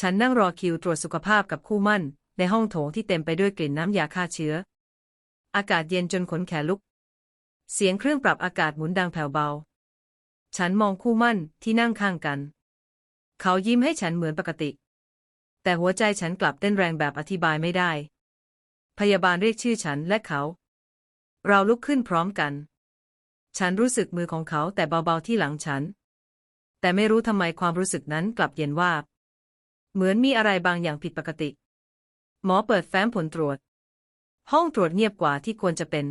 ฉันนั่งรอคิวตรวจสุขภาพกับคู่มั่น ในห้องโถงที่เต็มไปด้วยกลิ่นน้ำยาฆ่าเชื้อ อากาศเย็นจนขนแขนลุก เสียงเครื่องปรับอากาศหมุนดังแผ่วเบา ฉันมองคู่มั่นที่นั่งข้างกัน เขายิ้มให้ฉันเหมือนปกติ แต่หัวใจฉันกลับเต้นแรงแบบอธิบายไม่ได้ พยาบาลเรียกชื่อฉันและเขา เราลุกขึ้นพร้อมกัน ฉันรู้สึกมือของเขาแต่เบาๆที่หลังฉัน แต่ไม่รู้ทำไมความรู้สึกนั้นกลับเย็นวาบ เหมือนมีอะไรบางอย่างผิดปกติ หมอเปิดแฟ้มผลตรวจ ห้องตรวจเงียบกว่าที่ควรจะเป็น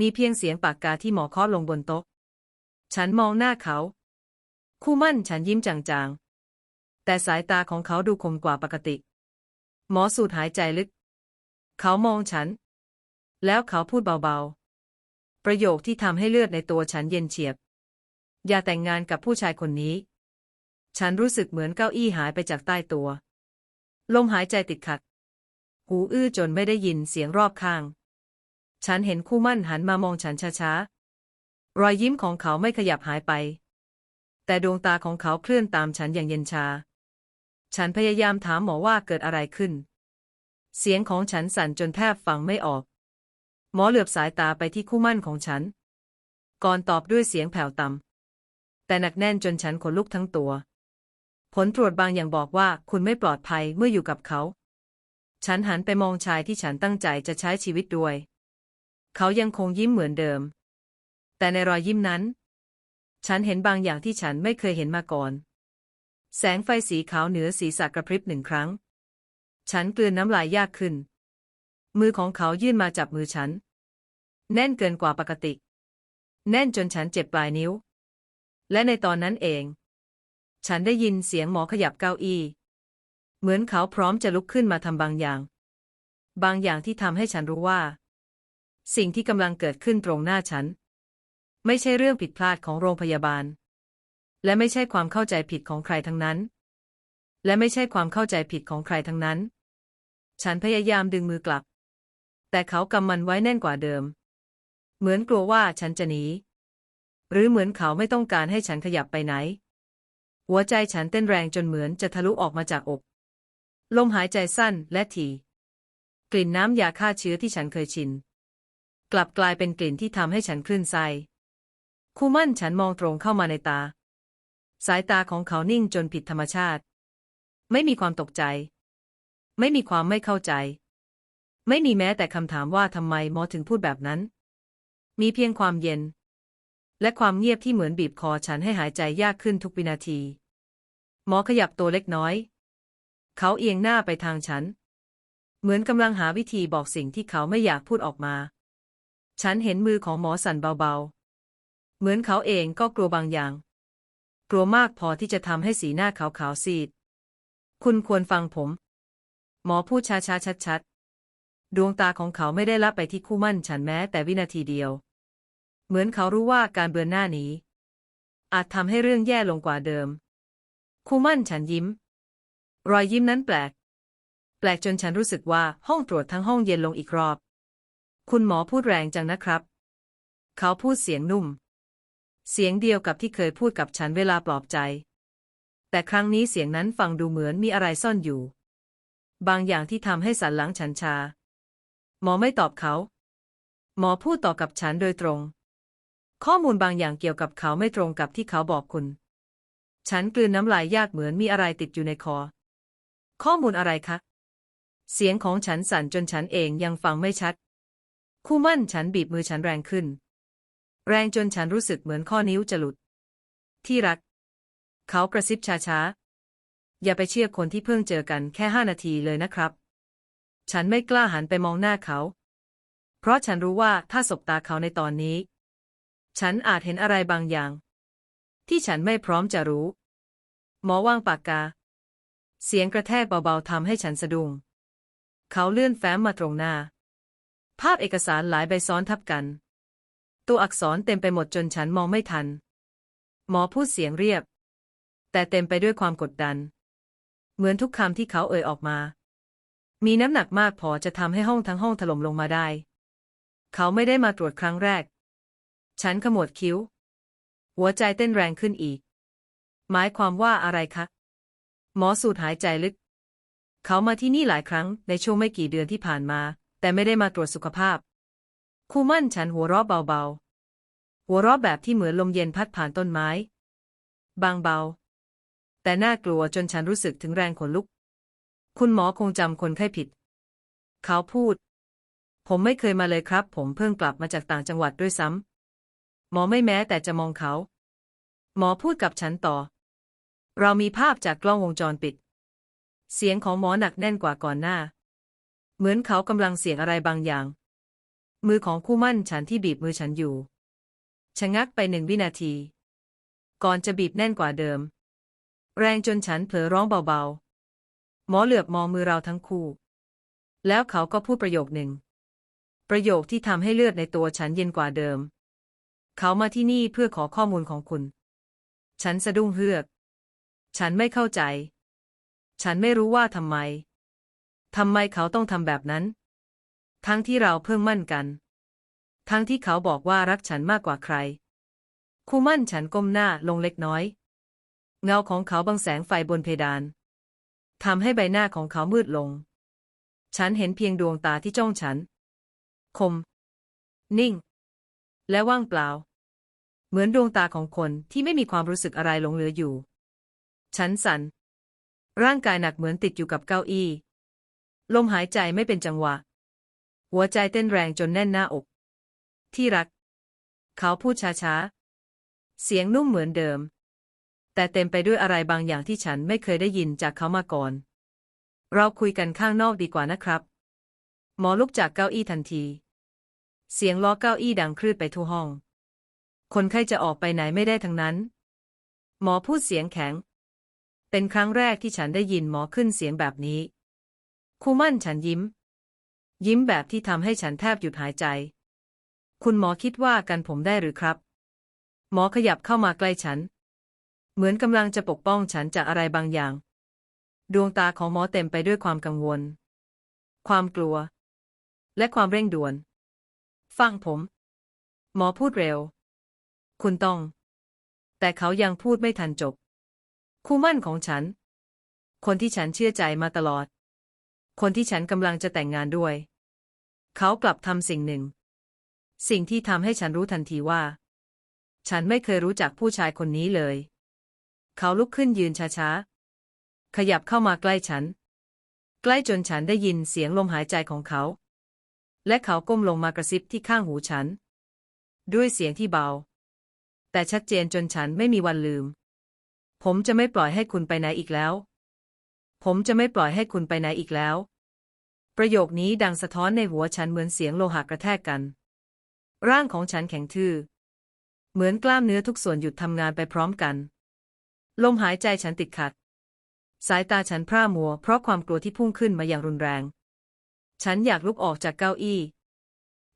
มีเพียงเสียงปากกาที่หมอเคาะลงบนโต๊ะ ฉันมองหน้าเขา คู่มั่นฉันยิ้มจางๆ แต่สายตาของเขาดูคมกว่าปกติ หมอสูดหายใจลึก เขามองฉัน แล้วเขาพูดเบาๆ ประโยคที่ทำให้เลือดในตัวฉันเย็นเฉียบ อย่าแต่งงานกับผู้ชายคนนี้ ฉันรู้สึกเหมือนเก้าอี้หายไปจากใต้ตัว ลมหายใจติดขัด หูอื้อจนไม่ได้ยินเสียงรอบข้าง ฉันเห็นคู่มั่นหันมามองฉันช้าๆ รอยยิ้มของเขาไม่ขยับหายไป แต่ดวงตาของเขาเคลื่อนตามฉันอย่างเย็นชา ฉันพยายามถามหมอว่าเกิดอะไรขึ้น เสียงของฉันสั่นจนแทบฟังไม่ออก หมอเหลือบสายตาไปที่คู่มั่นของฉัน ก่อนตอบด้วยเสียงแผ่วต่ำแต่หนักแน่นจนฉันขนลุกทั้งตัว ผลตรวจบางอย่างบอกว่าคุณไม่ปลอดภัยเมื่ออยู่กับเขา ฉันหันไปมองชายที่ฉันตั้งใจจะใช้ชีวิตด้วย เขายังคงยิ้มเหมือนเดิม แต่ในรอยยิ้มนั้น ฉันเห็นบางอย่างที่ฉันไม่เคยเห็นมาก่อน แสงไฟสีขาวเหนือศีรษะกระพริบหนึ่งครั้ง ฉันกลืนน้ำลายยากขึ้น มือของเขายื่นมาจับมือฉัน แน่นเกินกว่าปกติ แน่นจนฉันเจ็บปลายนิ้ว และในตอนนั้นเอง ฉันได้ยินเสียงหมอขยับเก้าอี้ เหมือนเขาพร้อมจะลุกขึ้นมาทำบางอย่าง บางอย่างที่ทำให้ฉันรู้ว่า สิ่งที่กำลังเกิดขึ้นตรงหน้าฉัน ไม่ใช่เรื่องผิดพลาดของโรงพยาบาล และไม่ใช่ความเข้าใจผิดของใครทั้งนั้น และไม่ใช่ความเข้าใจผิดของใครทั้งนั้น ฉันพยายามดึงมือกลับ แต่เขากำมันไว้แน่นกว่าเดิม เหมือนกลัวว่าฉันจะหนีหรือเหมือนเขาไม่ต้องการให้ฉันขยับไปไหน หัวใจฉันเต้นแรงจนเหมือนจะทะลุออกมาจากอก ลมหายใจสั้นและถี่ กลิ่นน้ำยาฆ่าเชื้อที่ฉันเคยชิน กลับกลายเป็นกลิ่นที่ทำให้ฉันคลื่นไส้คู่มั่นฉันมองตรงเข้ามาในตา สายตาของเขานิ่งจนผิดธรรมชาติ ไม่มีความตกใจ ไม่มีความไม่เข้าใจ ไม่มีแม้แต่คำถามว่าทำไมหมอถึงพูดแบบนั้น มีเพียงความเย็น และความเงียบที่เหมือนบีบคอฉันให้หายใจยากขึ้นทุกวินาที หมอขยับตัวเล็กน้อย เขาเอียงหน้าไปทางฉัน เหมือนกำลังหาวิธีบอกสิ่งที่เขาไม่อยากพูดออกมา ฉันเห็นมือของหมอสั่นเบาๆ เหมือนเขาเองก็กลัวบางอย่าง กลัวมากพอที่จะทำให้สีหน้าขาวๆซีด คุณควรฟังผม หมอพูดช้าๆชัดๆ ดวงตาของเขาไม่ได้ลับไปที่คู่มั่นฉันแม้แต่วินาทีเดียว เหมือนเขารู้ว่าการเบือนหน้านี้อาจทำให้เรื่องแย่ลงกว่าเดิม คู่มั่นฉันยิ้ม รอยยิ้มนั้นแปลก แปลกจนฉันรู้สึกว่าห้องตรวจทั้งห้องเย็นลงอีกรอบ คุณหมอพูดแรงจังนะครับ เขาพูดเสียงนุ่ม เสียงเดียวกับที่เคยพูดกับฉันเวลาปลอบใจ แต่ครั้งนี้เสียงนั้นฟังดูเหมือนมีอะไรซ่อนอยู่ บางอย่างที่ทำให้สันหลังฉันชา หมอไม่ตอบเขา หมอพูดต่อกับฉันโดยตรง ข้อมูลบางอย่างเกี่ยวกับเขาไม่ตรงกับที่เขาบอกคุณ ฉันกลืนน้ำลายยากเหมือนมีอะไรติดอยู่ในคอ ข้อมูลอะไรคะ เสียงของฉันสั่นจนฉันเองยังฟังไม่ชัด คู่มั่นฉันบีบมือฉันแรงขึ้น แรงจนฉันรู้สึกเหมือนข้อนิ้วจะหลุด ที่รัก เขากระซิบช้าๆ อย่าไปเชื่อคนที่เพิ่งเจอกันแค่ห้านาทีเลยนะครับ ฉันไม่กล้าหันไปมองหน้าเขา เพราะฉันรู้ว่าถ้าสบตาเขาในตอนนี้ ฉันอาจเห็นอะไรบางอย่าง ที่ฉันไม่พร้อมจะรู้ หมอว่างปากกา เสียงกระแทกเบาๆทำให้ฉันสะดุ้งเขาเลื่อนแฟ้มมาตรงหน้า ภาพเอกสารหลายใบซ้อนทับกัน ตัวอักษรเต็มไปหมดจนฉันมองไม่ทัน หมอพูดเสียงเรียบ แต่เต็มไปด้วยความกดดัน เหมือนทุกคำที่เขาเอ่ยออกมา มีน้ำหนักมากพอจะทำให้ห้องทั้งห้องถล่มลงมาได้ เขาไม่ได้มาตรวจครั้งแรก ฉันขมวดคิ้ว หัวใจเต้นแรงขึ้นอีก หมายความว่าอะไรคะ หมอสูดหายใจลึก เขามาที่นี่หลายครั้งในช่วงไม่กี่เดือนที่ผ่านมา แต่ไม่ได้มาตรวจสุขภาพครูมั่นฉันหัวเราะเบาๆ หัวเราะแบบที่เหมือนลมเย็นพัดผ่านต้นไม้ บางเบา แต่น่ากลัวจนฉันรู้สึกถึงแรงขนลุก คุณหมอคงจำคนไข้ผิด เขาพูด ผมไม่เคยมาเลยครับ ผมเพิ่งกลับมาจากต่างจังหวัดด้วยซ้ำ หมอไม่แม้แต่จะมองเขา หมอพูดกับฉันต่อ เรามีภาพจากกล้องวงจรปิด เสียงของหมอหนักแน่นกว่าก่อนหน้า เหมือนเขากำลังเสียงอะไรบางอย่าง มือของคู่มั่นฉันที่บีบมือฉันอยู่ ชะงักไปหนึ่งวินาที ก่อนจะบีบแน่นกว่าเดิม แรงจนฉันเผลอร้องเบาๆ หมอเหลือบมองมือเราทั้งคู่ แล้วเขาก็พูดประโยคหนึ่งประโยคที่ทำให้เลือดในตัวฉันเย็นกว่าเดิม เขามาที่นี่เพื่อขอข้อมูลของคุณ ฉันสะดุ้งเฮือก ฉันไม่เข้าใจ ฉันไม่รู้ว่าทำไม ทำไมเขาต้องทำแบบนั้น ทั้งที่เราเพิ่งมั่นกัน ทั้งที่เขาบอกว่ารักฉันมากกว่าใคร คู่มั่นฉันก้มหน้าลงเล็กน้อย เงาของเขาบังแสงไฟบนเพดานทำให้ใบหน้าของเขามืดลง ฉันเห็นเพียงดวงตาที่จ้องฉัน คม นิ่ง และว่างเปล่า เหมือนดวงตาของคนที่ไม่มีความรู้สึกอะไรหลงเหลืออยู่ ฉันสัน่นร่างกายหนักเหมือนติดอยู่กับเก้าอี้ ลมหายใจไม่เป็นจังหวะ หัวใจเต้นแรงจนแน่นหน้าอก ที่รัก เขาพูดช้าๆ เสียงนุ่มเหมือนเดิม แต่เต็มไปด้วยอะไรบางอย่างที่ฉันไม่เคยได้ยินจากเขามาก่อน เราคุยกันข้างนอกดีกว่านะครับ หมอลุกจากเก้าอี้ทันที เสียงล้อเก้าอี้ดังคลืดไปทั่วห้อง คนไข้จะออกไปไหนไม่ได้ทั้งนั้น หมอพูดเสียงแข็ง เป็นครั้งแรกที่ฉันได้ยินหมอขึ้นเสียงแบบนี้ครูมั่นฉันยิ้ม ยิ้มแบบที่ทำให้ฉันแทบหยุดหายใจ คุณหมอคิดว่ากันผมได้หรือครับ หมอขยับเข้ามาใกล้ฉัน เหมือนกำลังจะปกป้องฉันจากอะไรบางอย่าง ดวงตาของหมอเต็มไปด้วยความกังวล ความกลัว และความเร่งด่วน ฟังผม หมอพูดเร็ว คุณต้อง แต่เขายังพูดไม่ทันจบ คู่มั่นของฉัน คนที่ฉันเชื่อใจมาตลอด คนที่ฉันกำลังจะแต่งงานด้วย เขากลับทำสิ่งหนึ่ง สิ่งที่ทำให้ฉันรู้ทันทีว่า ฉันไม่เคยรู้จักผู้ชายคนนี้เลย เขาลุกขึ้นยืนช้าๆ ขยับเข้ามาใกล้ฉัน ใกล้จนฉันได้ยินเสียงลมหายใจของเขา และเขาก้มลงมากระซิบที่ข้างหูฉัน ด้วยเสียงที่เบา แต่ชัดเจนจนฉันไม่มีวันลืม ผมจะไม่ปล่อยให้คุณไปไหนอีกแล้ว ผมจะไม่ปล่อยให้คุณไปไหนอีกแล้ว ประโยคนี้ดังสะท้อนในหัวฉันเหมือนเสียงโลหะกระแทกกัน ร่างของฉันแข็งทื่อ เหมือนกล้ามเนื้อทุกส่วนหยุดทำงานไปพร้อมกัน ลมหายใจฉันติดขัด สายตาฉันพร่ามัวเพราะความกลัวที่พุ่งขึ้นมาอย่างรุนแรง ฉันอยากลุกออกจากเก้าอี้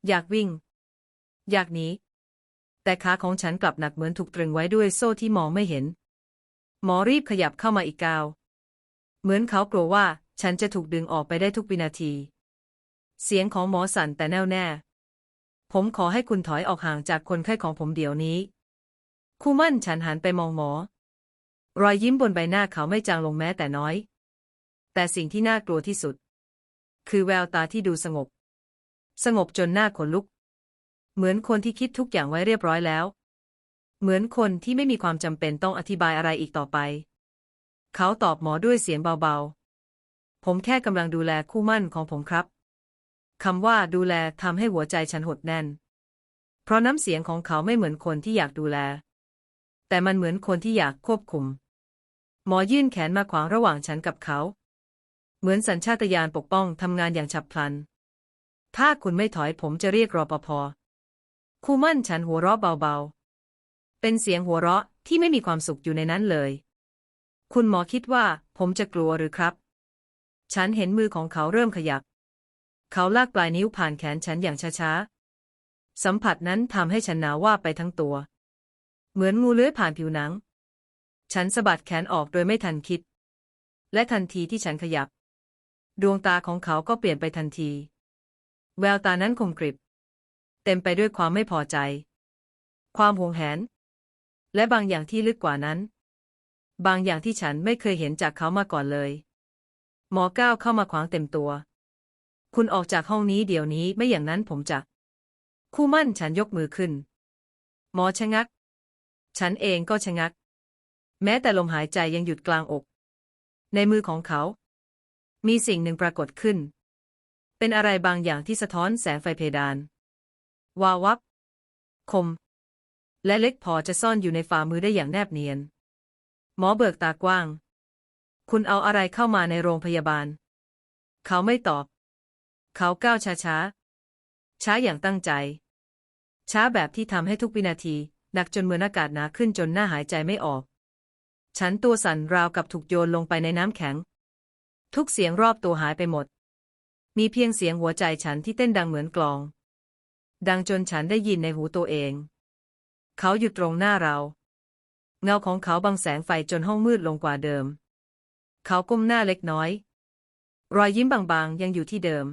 อยากวิ่ง อยากหนี แต่ขาของฉันกลับหนักเหมือนถูกตรึงไว้ด้วยโซ่ที่มองไม่เห็น หมอรีบขยับเข้ามาอีกก้าว เหมือนเขากลัวว่าฉันจะถูกดึงออกไปได้ทุกวินาที เสียงของหมอสั่นแต่แน่วแน่ ผมขอให้คุณถอยออกห่างจากคนไข้ของผมเดี๋ยวนี้ คู่มั่นฉันหันไปมองหมอ รอยยิ้มบนใบหน้าเขาไม่จางลงแม้แต่น้อย แต่สิ่งที่น่ากลัวที่สุด คือแววตาที่ดูสงบ สงบจนหน้าขนลุก เหมือนคนที่คิดทุกอย่างไว้เรียบร้อยแล้ว เหมือนคนที่ไม่มีความจำเป็นต้องอธิบายอะไรอีกต่อไป เขาตอบหมอด้วยเสียงเบาๆ ผมแค่กำลังดูแลคู่มั่นของผมครับคำว่าดูแลทำให้หัวใจฉันหดแน่น เพราะน้ำเสียงของเขาไม่เหมือนคนที่อยากดูแล แต่มันเหมือนคนที่อยากควบคุม หมอยื่นแขนมาขวางระหว่างฉันกับเขา เหมือนสัญชาตญาณปกป้องทำงานอย่างฉับพลัน ถ้าคุณไม่ถอยผมจะเรียกรอปภคู่มั่นฉันหัวเราะเบาๆ เป็นเสียงหัวเราะที่ไม่มีความสุขอยู่ในนั้นเลย คุณหมอคิดว่าผมจะกลัวหรือครับ ฉันเห็นมือของเขาเริ่มขยับ เขาลากปลายนิ้วผ่านแขนฉันอย่างช้าๆ สัมผัสนั้นทำให้ฉันหนาวว่าไปทั้งตัว เหมือนงูเลื้อยผ่านผิวหนัง ฉันสะบัดแขนออกโดยไม่ทันคิด และทันทีที่ฉันขยับ ดวงตาของเขาก็เปลี่ยนไปทันที แววตานั้นคมกริบ เต็มไปด้วยความไม่พอใจ ความหวงแหน และบางอย่างที่ลึกกว่านั้น บางอย่างที่ฉันไม่เคยเห็นจากเขามาก่อนเลย หมอก้าวเข้ามาขวางเต็มตัว คุณออกจากห้องนี้เดี๋ยวนี้ไม่อย่างนั้นผมจะคู่มั่นฉันยกมือขึ้น หมอชะงัก ฉันเองก็ชะงัก แม้แต่ลมหายใจยังหยุดกลางอก ในมือของเขา มีสิ่งหนึ่งปรากฏขึ้น เป็นอะไรบางอย่างที่สะท้อนแสงไฟเพดาน วาววับ คม และเล็กพอจะซ่อนอยู่ในฝ่ามือได้อย่างแนบเนียน หมอเบิกตากว้าง คุณเอาอะไรเข้ามาในโรงพยาบาล เขาไม่ตอบ เขาก้าวช้าช้า ช้าอย่างตั้งใจ ช้าแบบที่ทำให้ทุกวินาทีหนักจนเหมือนอากาศหนาขึ้นจนหน้าหายใจไม่ออก ฉันตัวสั่นราวกับถูกโยนลงไปในน้ำแข็ง ทุกเสียงรอบตัวหายไปหมด มีเพียงเสียงหัวใจฉันที่เต้นดังเหมือนกลอง ดังจนฉันได้ยินในหูตัวเอง เขาอยู่ตรงหน้าเรา เงาของเขาบังแสงไฟจนห้องมืดลงกว่าเดิม เขาก้มหน้าเล็กน้อย รอยยิ้มบางๆยังอยู่ที่เดิม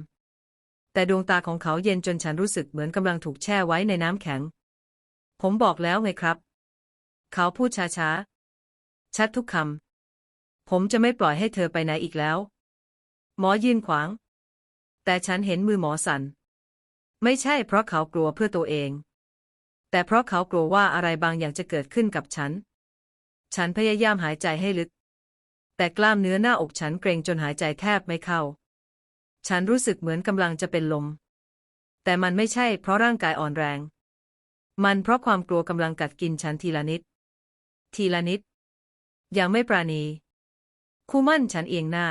แต่ดวงตาของเขาเย็นจนฉันรู้สึกเหมือนกำลังถูกแช่ไว้ในน้ำแข็ง ผมบอกแล้วไงครับ เขาพูดช้าๆ ชัดทุกคำ ผมจะไม่ปล่อยให้เธอไปไหนอีกแล้ว หมอยืนขวาง แต่ฉันเห็นมือหมอสัน่น ไม่ใช่เพราะเขากลัวเพื่อตัวเอง แต่เพราะเขากลัวว่าอะไรบางอย่างจะเกิดขึ้นกับฉัน ฉันพยายามหายใจให้ลึก แต่กล้ามเนื้อหน้าอกฉันเกรงจนหายใจแทบไม่เข้า ฉันรู้สึกเหมือนกำลังจะเป็นลม แต่มันไม่ใช่เพราะร่างกายอ่อนแรง มันเพราะความกลัวกำลังกัดกินฉันทีละนิด ทีละนิด ยังไม่ปราณี คู่มั่นฉันเอียงหน้า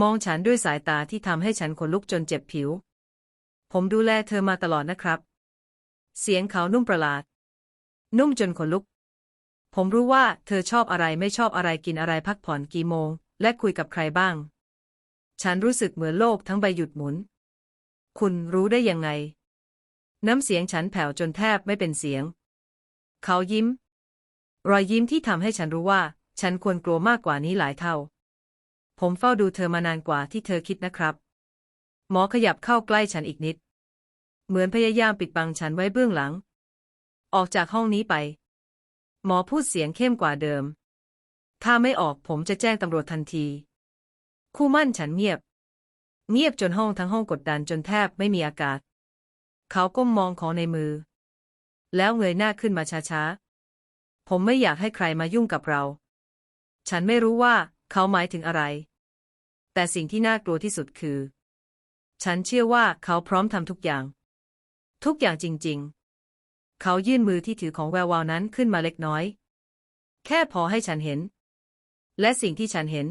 มองฉันด้วยสายตาที่ทำให้ฉันขนลุกจนเจ็บผิว ผมดูแลเธอมาตลอดนะครับ เสียงเขานุ่มประหลาด นุ่มจนขนลุก ผมรู้ว่าเธอชอบอะไรไม่ชอบอะไรกินอะไรพักผ่อนกี่โมง และคุยกับใครบ้าง ฉันรู้สึกเหมือนโลกทั้งใบหยุดหมุน คุณรู้ได้ยังไง น้ำเสียงฉันแผ่วจนแทบไม่เป็นเสียง เขายิ้ม รอยยิ้มที่ทำให้ฉันรู้ว่า ฉันควรกลัวมากกว่านี้หลายเท่า ผมเฝ้าดูเธอมานานกว่าที่เธอคิดนะครับ หมอขยับเข้าใกล้ฉันอีกนิด เหมือนพยายามปิดบังฉันไว้เบื้องหลัง ออกจากห้องนี้ไป หมอพูดเสียงเข้มกว่าเดิม ถ้าไม่ออกผมจะแจ้งตำรวจทันที คู่มั่นฉันเงียบ เงียบจนห้องทั้งห้องกดดันจนแทบไม่มีอากาศ เขาก้มมองของในมือ แล้วเงยหน้าขึ้นมาช้าๆ ผมไม่อยากให้ใครมายุ่งกับเรา ฉันไม่รู้ว่าเขาหมายถึงอะไร แต่สิ่งที่น่ากลัวที่สุดคือ ฉันเชื่อว่าเขาพร้อมทำทุกอย่าง ทุกอย่างจริง ๆ เขายื่นมือที่ถือของแวววาวนั้นขึ้นมาเล็กน้อย แค่พอให้ฉันเห็น และสิ่งที่ฉันเห็น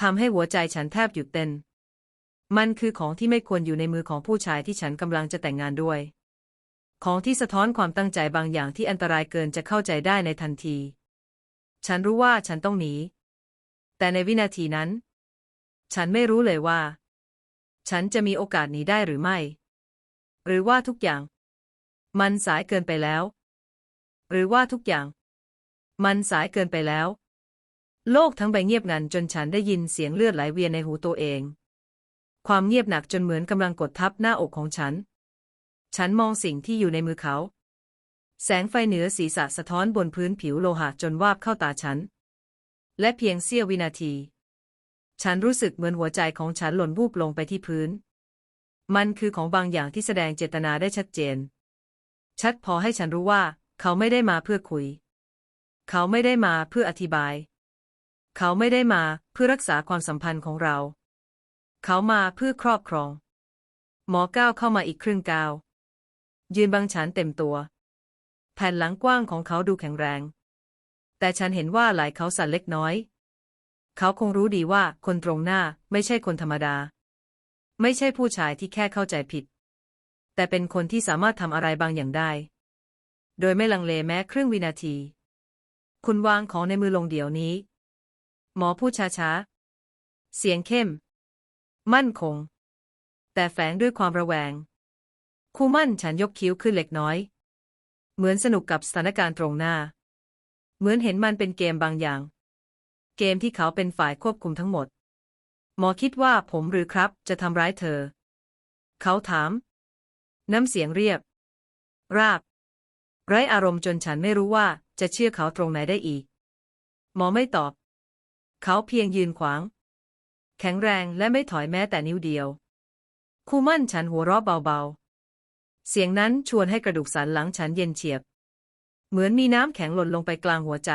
ทำให้หัวใจฉันแทบหยุดเต้น มันคือของที่ไม่ควรอยู่ในมือของผู้ชายที่ฉันกำลังจะแต่งงานด้วย ของที่สะท้อนความตั้งใจบางอย่างที่อันตรายเกินจะเข้าใจได้ในทันที ฉันรู้ว่าฉันต้องหนี แต่ในวินาทีนั้น ฉันไม่รู้เลยว่า ฉันจะมีโอกาสหนีได้หรือไม่ หรือว่าทุกอย่าง มันสายเกินไปแล้ว หรือว่าทุกอย่าง มันสายเกินไปแล้ว โลกทั้งใบเงียบงันจนฉันได้ยินเสียงเลือดไหลเวียนในหูตัวเอง ความเงียบหนักจนเหมือนกำลังกดทับหน้าอกของฉัน ฉันมองสิ่งที่อยู่ในมือเขา แสงไฟเหนือศีรษะสะท้อนบนพื้นผิวโลหะจนวาบเข้าตาฉัน และเพียงเสี้ยววินาที ฉันรู้สึกเหมือนหัวใจของฉันหล่นวูบลงไปที่พื้น มันคือของบางอย่างที่แสดงเจตนาได้ชัดเจน ชัดพอให้ฉันรู้ว่า เขาไม่ได้มาเพื่อคุย เขาไม่ได้มาเพื่ออธิบาย เขาไม่ได้มาเพื่อรักษาความสัมพันธ์ของเรา เขามาเพื่อครอบครอง หมอก้าวเข้ามาอีกครึ่งก้าวยืนบังฉันเต็มตัว แผ่นหลังกว้างของเขาดูแข็งแรง แต่ฉันเห็นว่าไหล่เขาสั่นเล็กน้อย เขาคงรู้ดีว่าคนตรงหน้าไม่ใช่คนธรรมดา ไม่ใช่ผู้ชายที่แค่เข้าใจผิด แต่เป็นคนที่สามารถทำอะไรบางอย่างได้ โดยไม่ลังเลแม้ครึ่งวินาที คุณวางของในมือลงเดี๋ยวนี้ หมอพูดช้าๆ เสียงเข้ม มั่นคง แต่แฝงด้วยความระแวง คู่มั่นฉันยกคิ้วขึ้นเล็กน้อย เหมือนสนุกกับสถานการณ์ตรงหน้า เหมือนเห็นมันเป็นเกมบางอย่าง เกมที่เขาเป็นฝ่ายควบคุมทั้งหมด หมอคิดว่าผมหรือครับจะทำร้ายเธอ เขาถาม น้ำเสียงเรียบ ราบ ไร้อารมณ์จนฉันไม่รู้ว่าจะเชื่อเขาตรงไหนได้อีก หมอไม่ตอบ เขาเพียงยืนขวาง แข็งแรงและไม่ถอยแม้แต่นิ้วเดียว คู่มั่นฉันหัวเราะเบาๆ เสียงนั้นชวนให้กระดูกสันหลังฉันเย็นเฉียบ เหมือนมีน้ำแข็งหล่นลงไปกลางหัวใจ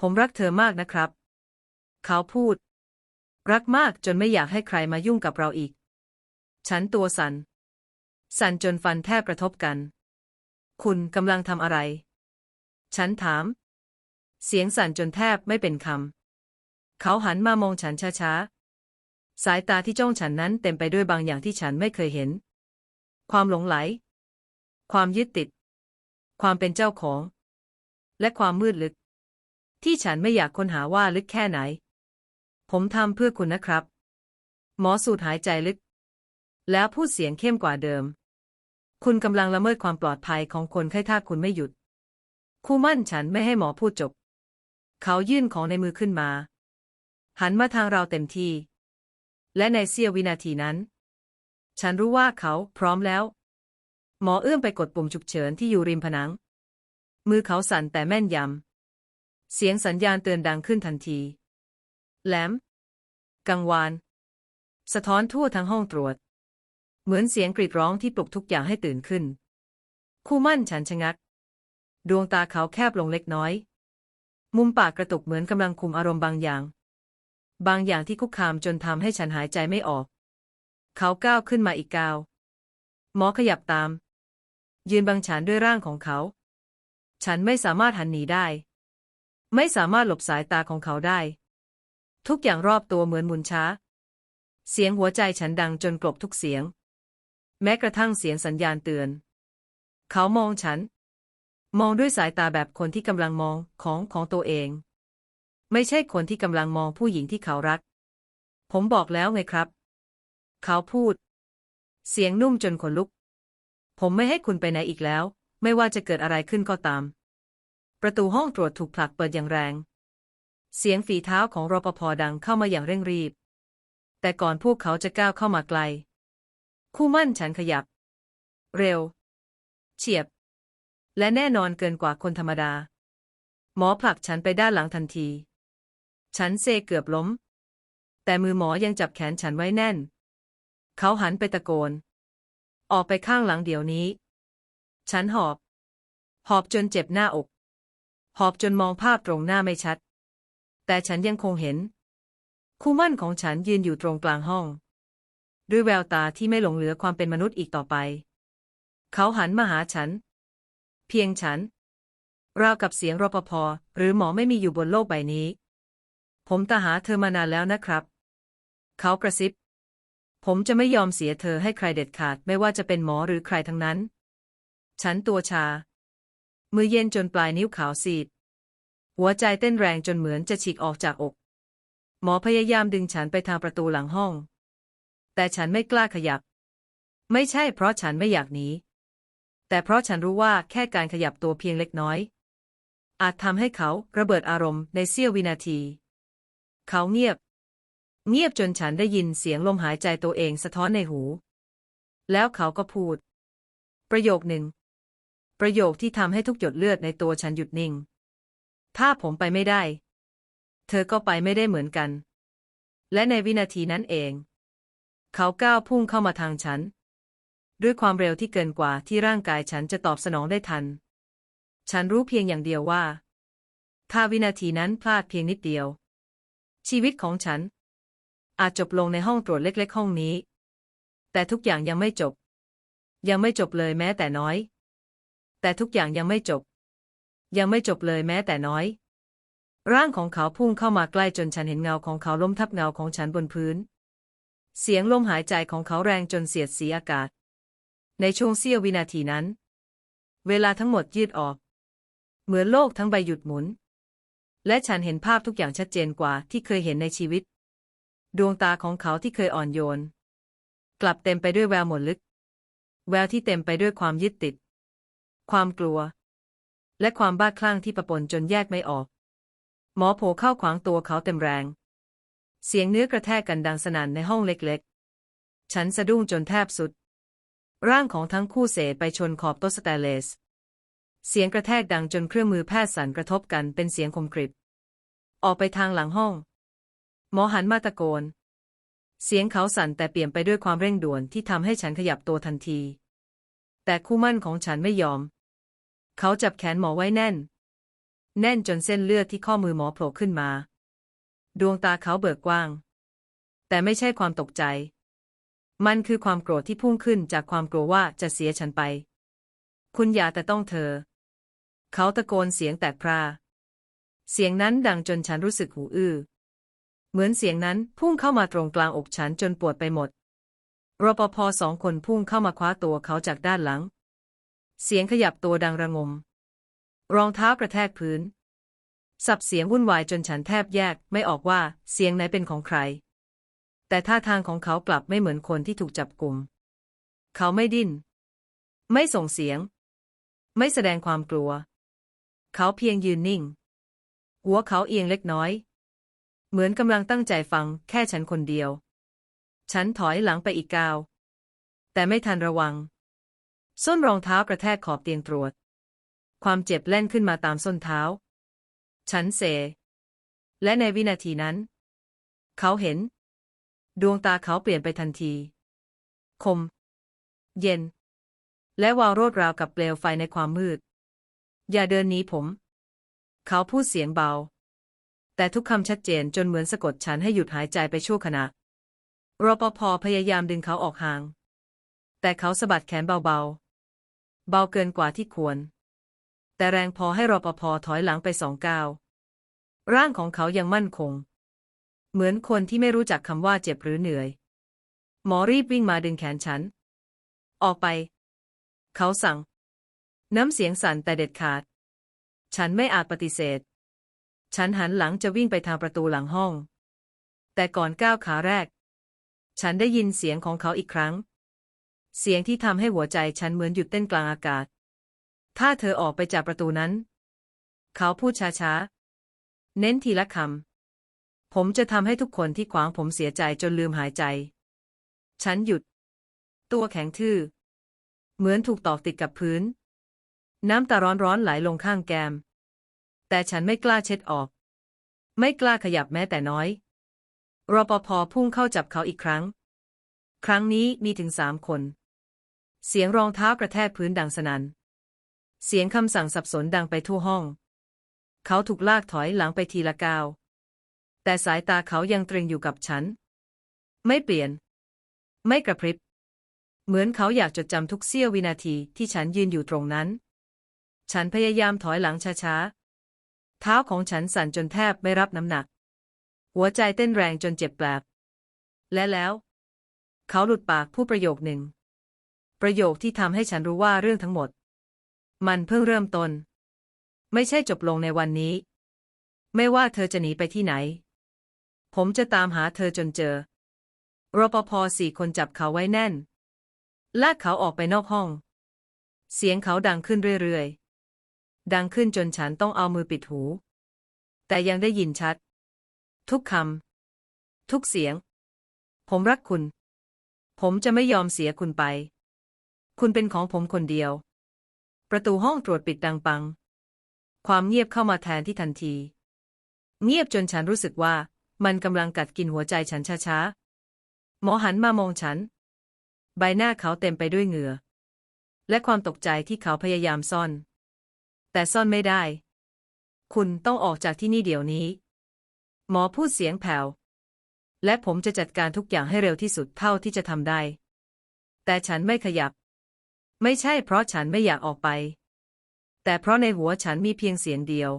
ผมรักเธอมากนะครับ เขาพูด รักมากจนไม่อยากให้ใครมายุ่งกับเราอีก ฉันตัวสัน่น สั่นจนฟันแทบกระทบกัน คุณกำลังทำอะไร ฉันถาม เสียงสั่นจนแทบไม่เป็นคำ เขาหันมามองฉันช้าๆ สายตาที่จ้องฉันนั้นเต็มไปด้วยบางอย่างที่ฉันไม่เคยเห็น ความหลงไหล ความยึดติด ความเป็นเจ้าของ และความมืดลึก ที่ฉันไม่อยากค้นหาว่าลึกแค่ไหน ผมทำเพื่อคุณนะครับ หมอสูดหายใจลึก แล้วพูดเสียงเข้มกว่าเดิม คุณกำลังละเมิดความปลอดภัยของคนไข้ถ้าคุณไม่หยุด คู่มั่นฉันไม่ให้หมอพูดจบ เขายื่นของในมือขึ้นมา หันมาทางเราเต็มที่ และในเสี้ยววินาทีนั้น ฉันรู้ว่าเขาพร้อมแล้ว หมอเอื้อมไปกดปุ่มฉุกเฉินที่อยู่ริมผนัง มือเขาสั่นแต่แม่นยำ เสียงสัญญาณเตือนดังขึ้นทันที แหลม กังวาน สะท้อนทั่วทั้งห้องตรวจ เหมือนเสียงกรีดร้องที่ปลุกทุกอย่างให้ตื่นขึ้น คู่มั่นฉันชะงัก ดวงตาเขาแคบลงเล็กน้อย มุมปากกระตุกเหมือนกำลังคุมอารมณ์บางอย่าง บางอย่างที่คุกคามจนทำให้ฉันหายใจไม่ออก เขาก้าวขึ้นมาอีกก้าว หมอขยับตาม ยืนบังฉันด้วยร่างของเขา ฉันไม่สามารถหันหนีได้ ไม่สามารถหลบสายตาของเขาได้ ทุกอย่างรอบตัวเหมือนหมุนช้า เสียงหัวใจฉันดังจนกลบทุกเสียง แม้กระทั่งเสียงสัญญาณเตือน เขามองฉัน มองด้วยสายตาแบบคนที่กำลังมองของของตัวเอง ไม่ใช่คนที่กำลังมองผู้หญิงที่เขารัก ผมบอกแล้วไงครับ เขาพูด เสียงนุ่มจนขนลุก ผมไม่ให้คุณไปไหนอีกแล้ว ไม่ว่าจะเกิดอะไรขึ้นก็ตาม ประตูห้องตรวจถูกผลักเปิดอย่างแรง เสียงฝีเท้าของรปภดังเข้ามาอย่างเร่งรีบ แต่ก่อนพวกเขาจะก้าวเข้ามาไกล คู่มั่นฉันขยับ เร็ว เฉียบ และแน่นอนเกินกว่าคนธรรมดา หมอผลักฉันไปด้านหลังทันที ฉันเซเกือบล้มแต่มือหมอยังจับแขนฉันไว้แน่น เขาหันไปตะโกน ออกไปข้างหลังเดี๋ยวนี้ ฉันหอบ หอบจนเจ็บหน้าอก หอบจนมองภาพตรงหน้าไม่ชัด แต่ฉันยังคงเห็น คู่มั่นของฉันยืนอยู่ตรงกลางห้อง ด้วยแววตาที่ไม่หลงเหลือความเป็นมนุษย์อีกต่อไป เขาหันมาหาฉัน เพียงฉันราวกับเสียงรปภหรือหมอไม่มีอยู่บนโลกใบนี้ ผมตาหาเธอมานานแล้วนะครับ เขากระซิบ ผมจะไม่ยอมเสียเธอให้ใครเด็ดขาดไม่ว่าจะเป็นหมอหรือใครทั้งนั้น ฉันตัวชา มือเย็นจนปลายนิ้วขาวซีด หัวใจเต้นแรงจนเหมือนจะฉีกออกจากอก หมอพยายามดึงฉันไปทางประตูหลังห้อง แต่ฉันไม่กล้าขยับ ไม่ใช่เพราะฉันไม่อยากหนีแต่เพราะฉันรู้ว่าแค่การขยับตัวเพียงเล็กน้อย อาจทำให้เขาระเบิดอารมณ์ในเสี้ยววินาที เขาเงียบ เงียบจนฉันได้ยินเสียงลมหายใจตัวเองสะท้อนในหู แล้วเขาก็พูด ประโยคหนึ่ง ประโยคที่ทำให้ทุกหยดเลือดในตัวฉันหยุดนิ่ง ถ้าผมไปไม่ได้ เธอก็ไปไม่ได้เหมือนกัน และในวินาทีนั้นเอง เขาก้าวพุ่งเข้ามาทางฉัน ด้วยความเร็วที่เกินกว่าที่ร่างกายฉันจะตอบสนองได้ทัน ฉันรู้เพียงอย่างเดียวว่า ถ้าวินาทีนั้นพลาดเพียงนิดเดียว ชีวิตของฉัน อาจจบลงในห้องตรวจเล็ก ๆ ห้องนี้ แต่ทุกอย่างยังไม่จบ ยังไม่จบเลยแม้แต่น้อย แต่ทุกอย่างยังไม่จบ ยังไม่จบเลยแม้แต่น้อย ร่างของเขาพุ่งเข้ามาใกล้จนฉันเห็นเงาของเขาล้มทับเงาของฉันบนพื้น เสียงลมหายใจของเขาแรงจนเสียดสีอากาศ ในช่วงเสี้ยววินาทีนั้น เวลาทั้งหมดยืดออก เหมือนโลกทั้งใบหยุดหมุน และฉันเห็นภาพทุกอย่างชัดเจนกว่าที่เคยเห็นในชีวิต ดวงตาของเขาที่เคยอ่อนโยน กลับเต็มไปด้วยแววหมดลึก แววที่เต็มไปด้วยความยึดติด ความกลัว และความบ้าคลั่งที่ประปนจนแยกไม่ออก หมอโผเข้าขวางตัวเขาเต็มแรง เสียงเนื้อกระแทกกันดังสนั่นในห้องเล็กๆ ฉันสะดุ้งจนแทบสุด ร่างของทั้งคู่เสไปชนขอบโต๊ะสแตนเลส เสียงกระแทกดังจนเครื่องมือแพทย์สั่นกระทบกันเป็นเสียงคมกริบ ออกไปทางหลังห้อง หมอหันมาตะโกน เสียงเขาสั่นแต่เปลี่ยนไปด้วยความเร่งด่วนที่ทำให้ฉันขยับตัวทันที แต่คู่มั่นของฉันไม่ยอม เขาจับแขนหมอไว้แน่น แน่นจนเส้นเลือดที่ข้อมือหมอโผล่ขึ้นมา ดวงตาเขาเบิกกว้าง แต่ไม่ใช่ความตกใจ มันคือความโกรธที่พุ่งขึ้นจากความกลัวว่าจะเสียฉันไป คุณอย่าแต่ต้องเธอ เขาตะโกนเสียงแตกพราเสียงนั้นดังจนฉันรู้สึกหูอื้อ เหมือนเสียงนั้นพุ่งเข้ามาตรงกลางอกฉันจนปวดไปหมด รปภสองคนพุ่งเข้ามาคว้าตัวเขาจากด้านหลัง เสียงขยับตัวดังระงม รองเท้ากระแทกพื้น สับเสียงวุ่นวายจนฉันแทบแยกไม่ออกว่าเสียงไหนเป็นของใคร แต่ท่าทางของเขากลับไม่เหมือนคนที่ถูกจับกลุ่ม เขาไม่ดิ้น ไม่ส่งเสียง ไม่แสดงความกลัว เขาเพียงยืนนิ่ง หัวเขาเอียงเล็กน้อย เหมือนกำลังตั้งใจฟังแค่ฉันคนเดียว ฉันถอยหลังไปอีกก้าว แต่ไม่ทันระวัง ส้นรองเท้ากระแทกขอบเตียงตรวจ ความเจ็บแล่นขึ้นมาตามส้นเท้า ฉันเซ และในวินาทีนั้น เขาเห็น ดวงตาเขาเปลี่ยนไปทันที คม เย็น และวาวโรดราวกับเปลวไฟในความมืด อย่าเดินหนีผม เขาพูดเสียงเบา แต่ทุกคำชัดเจนจนเหมือนสะกดฉันให้หยุดหายใจไปชั่วขณะรปภพยายามดึงเขาออกห่าง แต่เขาสะบัดแขนเบาๆ เบาเกินกว่าที่ควร แต่แรงพอให้รปภถอยหลังไปสองก้าว ร่างของเขายังมั่นคง เหมือนคนที่ไม่รู้จักคำว่าเจ็บหรือเหนื่อย หมอรีบวิ่งมาดึงแขนฉัน ออกไป เขาสั่ง น้ำเสียงสั่นแต่เด็ดขาด ฉันไม่อาจปฏิเสธ ฉันหันหลังจะวิ่งไปทางประตูหลังห้อง แต่ก่อนก้าวขาแรก ฉันได้ยินเสียงของเขาอีกครั้ง เสียงที่ทำให้หัวใจฉันเหมือนหยุดเต้นกลางอากาศ ถ้าเธอออกไปจากประตูนั้น เขาพูดช้าๆ เน้นทีละคำ ผมจะทำให้ทุกคนที่ขวางผมเสียใจจนลืมหายใจ ฉันหยุด ตัวแข็งทื่อ เหมือนถูกตอกติดกับพื้น น้ำตาร้อนๆไหลลงข้างแกม แต่ฉันไม่กล้าเช็ดออก ไม่กล้าขยับแม้แต่น้อย รปภพุ่งเข้าจับเขาอีกครั้ง ครั้งนี้มีถึงสามคน เสียงรองเท้ากระแทกพื้นดังสนัน่น เสียงคำสั่งสับสนดังไปทั่วห้อง เขาถูกลากถอยหลังไปทีละก้าว แต่สายตาเขายังตรึงอยู่กับฉัน ไม่เปลี่ยน ไม่กระพริบ เหมือนเขาอยากจดจำทุกเสี้ยววินาทีที่ฉันยืนอยู่ตรงนั้น ฉันพยายามถอยหลังช้าๆ เท้าของฉันสั่นจนแทบไม่รับน้ำหนัก หัวใจเต้นแรงจนเจ็บแปลบ และแล้ว เขาหลุดปากพูดประโยคหนึ่ง ประโยคที่ทำให้ฉันรู้ว่าเรื่องทั้งหมด มันเพิ่งเริ่มต้น ไม่ใช่จบลงในวันนี้ ไม่ว่าเธอจะหนีไปที่ไหน ผมจะตามหาเธอจนเจอรปภสี่คนจับเขาไว้แน่น ลากเขาออกไปนอกห้อง เสียงเขาดังขึ้นเรื่อยๆ ดังขึ้นจนฉันต้องเอามือปิดหู แต่ยังได้ยินชัด ทุกคำ ทุกเสียง ผมรักคุณ ผมจะไม่ยอมเสียคุณไป คุณเป็นของผมคนเดียว ประตูห้องตรวจปิดดังปัง ความเงียบเข้ามาแทนที่ทันที เงียบจนฉันรู้สึกว่า มันกำลังกัดกินหัวใจฉันช้าๆหมอหันมามองฉัน ใบหน้าเขาเต็มไปด้วยเหงื่อและความตกใจที่เขาพยายามซ่อน แต่ซ่อนไม่ได้ คุณต้องออกจากที่นี่เดี๋ยวนี้ หมอพูดเสียงแผ่ว และผมจะจัดการทุกอย่างให้เร็วที่สุดเท่าที่จะทำได้ แต่ฉันไม่ขยับ ไม่ใช่เพราะฉันไม่อยากออกไป แต่เพราะในหัวฉันมีเพียงเสียงเดียว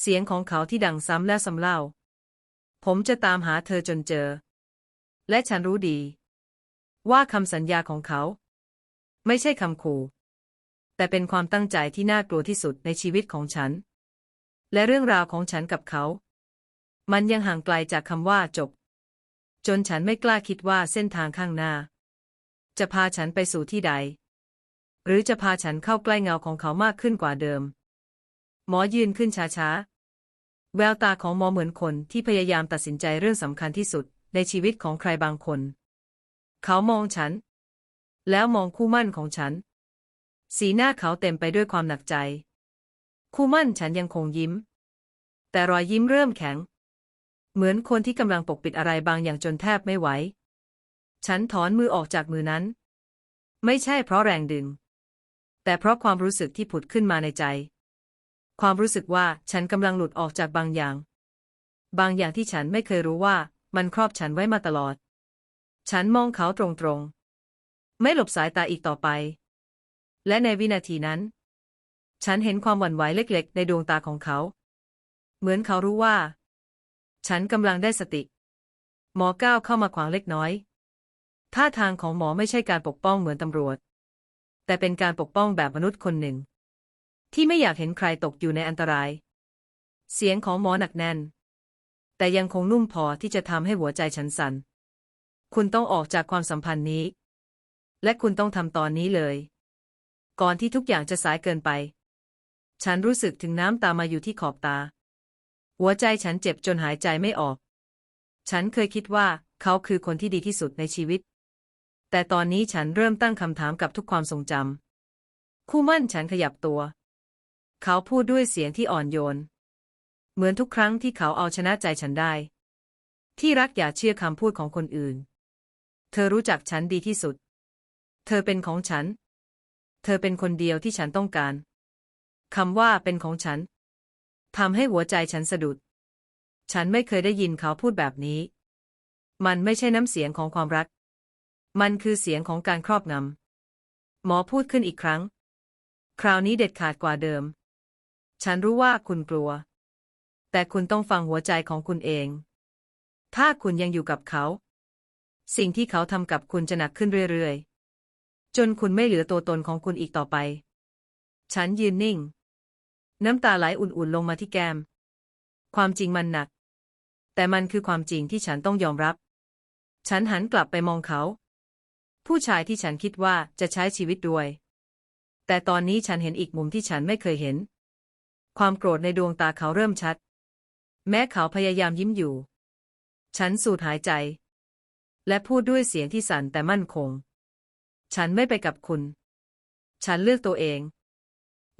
เสียงของเขาที่ดังซ้ำและซ้ำเล่า ผมจะตามหาเธอจนเจอ และฉันรู้ดี ว่าคำสัญญาของเขา ไม่ใช่คำขู่ แต่เป็นความตั้งใจที่น่ากลัวที่สุดในชีวิตของฉัน และเรื่องราวของฉันกับเขา มันยังห่างไกลจากคำว่าจบ จนฉันไม่กล้าคิดว่าเส้นทางข้างหน้า จะพาฉันไปสู่ที่ใด หรือจะพาฉันเข้าใกล้เงาของเขามากขึ้นกว่าเดิม หมอยืนขึ้นช้าๆ แววตาของหมอเหมือนคนที่พยายามตัดสินใจเรื่องสำคัญที่สุดในชีวิตของใครบางคน เขามองฉัน แล้วมองคู่มั่นของฉัน สีหน้าเขาเต็มไปด้วยความหนักใจ คู่มั่นฉันยังคงยิ้ม แต่รอยยิ้มเริ่มแข็ง เหมือนคนที่กำลังปกปิดอะไรบางอย่างจนแทบไม่ไหว ฉันถอนมือออกจากมือนั้น ไม่ใช่เพราะแรงดึง แต่เพราะความรู้สึกที่ผุดขึ้นมาในใจ ความรู้สึกว่าฉันกำลังหลุดออกจากบางอย่าง บางอย่างที่ฉันไม่เคยรู้ว่ามันครอบฉันไว้มาตลอด ฉันมองเขาตรงๆ ไม่หลบสายตาอีกต่อไป และในวินาทีนั้น ฉันเห็นความหวั่นไหวเล็กๆ ในดวงตาของเขา เหมือนเขารู้ว่า ฉันกำลังได้สติ หมอก้าวเข้ามาขวางเล็กน้อย ท่าทางของหมอไม่ใช่การปกป้องเหมือนตำรวจ แต่เป็นการปกป้องแบบมนุษย์คนหนึ่ง ที่ไม่อยากเห็นใครตกอยู่ในอันตราย เสียงของหมอหนักแน่น แต่ยังคงนุ่มพอที่จะทำให้หัวใจฉันสัน่น คุณต้องออกจากความสัมพันธ์นี้ และคุณต้องทำตอนนี้เลย ก่อนที่ทุกอย่างจะสายเกินไป ฉันรู้สึกถึงน้ำตามาอยู่ที่ขอบตา หัวใจฉันเจ็บจนหายใจไม่ออก ฉันเคยคิดว่าเขาคือคนที่ดีที่สุดในชีวิต แต่ตอนนี้ฉันเริ่มตั้งคำถามกับทุกความทรงจำ คู่มั่นฉันขยับตัว เขาพูดด้วยเสียงที่อ่อนโยน เหมือนทุกครั้งที่เขาเอาชนะใจฉันได้ ที่รักอย่าเชื่อคำพูดของคนอื่น เธอรู้จักฉันดีที่สุด เธอเป็นของฉัน เธอเป็นคนเดียวที่ฉันต้องการคำว่าเป็นของฉันทำให้หัวใจฉันสะดุด ฉันไม่เคยได้ยินเขาพูดแบบนี้ มันไม่ใช่น้ำเสียงของความรัก มันคือเสียงของการครอบงำหมอพูดขึ้นอีกครั้ง คราวนี้เด็ดขาดกว่าเดิม ฉันรู้ว่าคุณกลัว แต่คุณต้องฟังหัวใจของคุณเอง ถ้าคุณยังอยู่กับเขา สิ่งที่เขาทำกับคุณจะหนักขึ้นเรื่อยๆ จนคุณไม่เหลือตัวตนของคุณอีกต่อไป ฉันยืนนิ่ง น้ำตาไหลอุ่นๆลงมาที่แก้ม ความจริงมันหนัก แต่มันคือความจริงที่ฉันต้องยอมรับ ฉันหันกลับไปมองเขา ผู้ชายที่ฉันคิดว่าจะใช้ชีวิตด้วย แต่ตอนนี้ฉันเห็นอีกมุมที่ฉันไม่เคยเห็น ความโกรธในดวงตาเขาเริ่มชัด แม้เขาพยายามยิ้มอยู่ ฉันสูดหายใจ และพูดด้วยเสียงที่สั่นแต่มั่นคง ฉันไม่ไปกับคุณ ฉันเลือกตัวเอง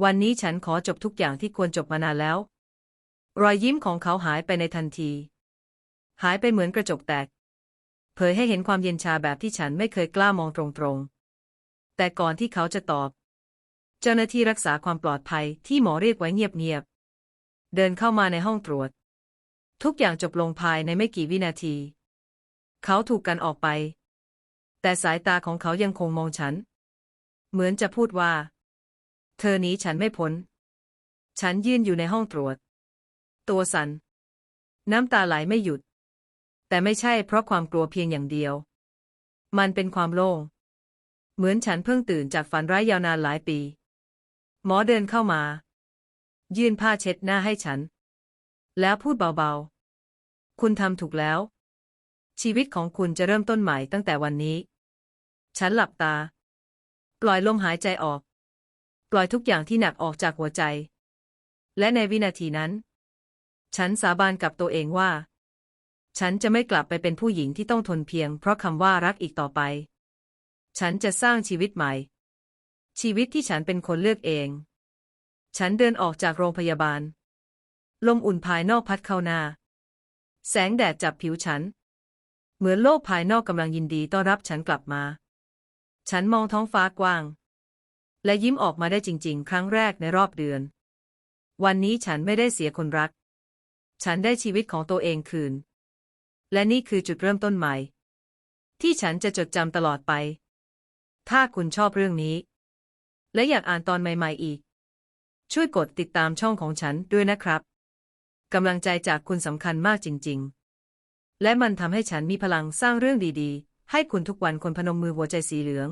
วันนี้ฉันขอจบทุกอย่างที่ควรจบมานานแล้ว รอยยิ้มของเขาหายไปในทันที หายไปเหมือนกระจกแตก เผยให้เห็นความเย็นชาแบบที่ฉันไม่เคยกล้ามองตรงๆ แต่ก่อนที่เขาจะตอบ เจ้าหน้าที่รักษาความปลอดภัยที่หมอเรียกไว้เงียบๆ เดินเข้ามาในห้องตรวจ ทุกอย่างจบลงภายในไม่กี่วินาที เขาถูกกันออกไป แต่สายตาของเขายังคงมองฉัน เหมือนจะพูดว่า เธอหนีฉันไม่พ้น ฉันยืนอยู่ในห้องตรวจ ตัวสัน่นน้ำตาไหลไม่หยุด แต่ไม่ใช่เพราะความกลัวเพียงอย่างเดียว มันเป็นความโล่ง เหมือนฉันเพิ่งตื่นจากฝันร้ายยาวนานหลายปี หมอเดินเข้ามา ยื่นผ้าเช็ดหน้าให้ฉัน แล้วพูดเบาๆ คุณทำถูกแล้วชีวิตของคุณจะเริ่มต้นใหม่ตั้งแต่วันนี้ ฉันหลับตา ปล่อยลมหายใจออก ปล่อยทุกอย่างที่หนักออกจากหัวใจ และในวินาทีนั้น ฉันสาบานกับตัวเองว่า ฉันจะไม่กลับไปเป็นผู้หญิงที่ต้องทนเพียง เพราะคำว่ารักอีกต่อไป ฉันจะสร้างชีวิตใหม่ ชีวิตที่ฉันเป็นคนเลือกเอง ฉันเดินออกจากโรงพยาบาล ลมอุ่นภายนอกพัดเข้าหน้า แสงแดดจับผิวฉัน เหมือนโลกภายนอกกำลังยินดีต้อนรับฉันกลับมา ฉันมองท้องฟ้ากว้าง และยิ้มออกมาได้จริง ๆ ครั้งแรกในรอบเดือน วันนี้ฉันไม่ได้เสียคนรัก ฉันได้ชีวิตของตัวเองคืน และนี่คือจุดเริ่มต้นใหม่ ที่ฉันจะจดจำตลอดไป ถ้าคุณชอบเรื่องนี้ และอยากอ่านตอนใหม่ๆอีก ช่วยกดติดตามช่องของฉันด้วยนะครับกำลังใจจากคุณสำคัญมากจริง ๆ และมันทำให้ฉันมีพลังสร้างเรื่องดี ๆ ให้คุณทุกวันคนพนมมือหัวใจสีเหลือง